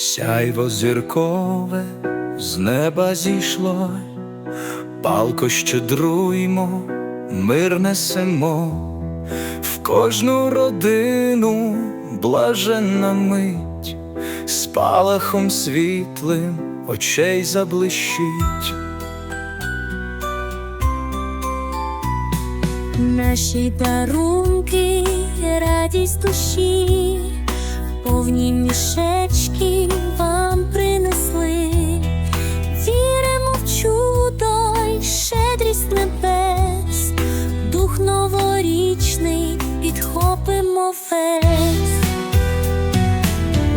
Сяйво зіркове з неба зійшло, палко щедруймо, мир несемо, в кожну родину блаженна мить, спалахом світлим очей заблищить. Наші дарунки, радість душі, повні мішечки підхопимо весь.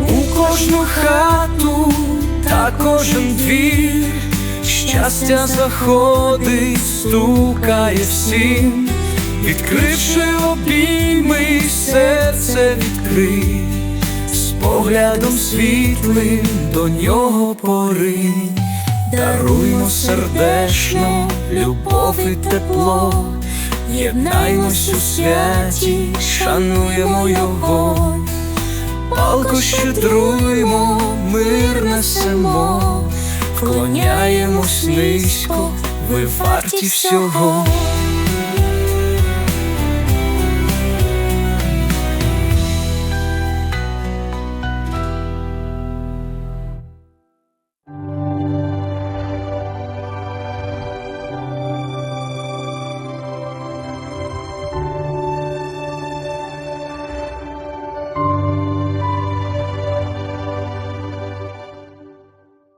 У кожну хату та кожен двір, щастя заходить, стукає всім, відкривши обійми, серце відкрий, з поглядом світлим до нього поринь, даруймо сердечно, любов і тепло, єднаймось у святі, шануємо його. Палко щедруємо, мир несемо, вклоняємось низько, ви варті всього.